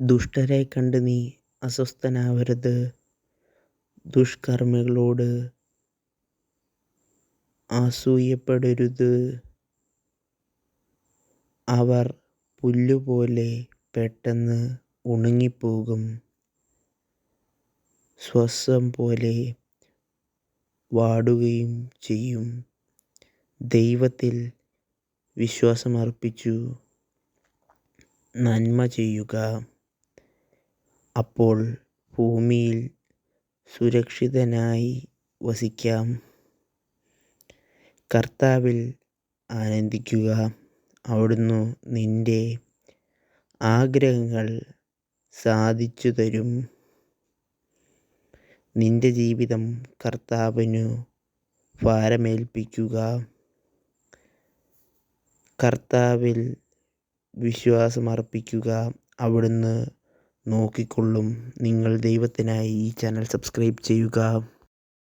ദുഷ്ടരെ കണ്ട് നീ അസ്വസ്ഥനാവരുത്. ദുഷ്കർമ്മികളോട് അസൂയപ്പെടരുത് അവർ പുല്ലുപോലെ പെട്ടെന്ന് ഉണങ്ങിപ്പോകും. സ്വസ്വം പോലെ വാടുകയും ചെയ്യും. ദൈവത്തിൽ വിശ്വാസമർപ്പിച്ചു. നന്മ ചെയ്യുക. അപ്പോൾ ഭൂമിയിൽ സുരക്ഷിതനായി വസിക്കാം. കർത്താവിൽ ആനന്ദിക്കുക. അവിടുന്ന് നിന്റെ ആഗ്രഹങ്ങൾ സാധിച്ചു തരും. നിന്റെ ജീവിതം കർത്താവിനു ഭാരമേൽപ്പിക്കുക. കർത്താവിൽ വിശ്വാസമർപ്പിക്കുക. അവിടുന്ന് നോക്കിക്കൊള്ളും. നിങ്ങൾ ദൈവത്തിനായി ഈ ചാനൽ സബ്സ്ക്രൈബ് ചെയ്യുക.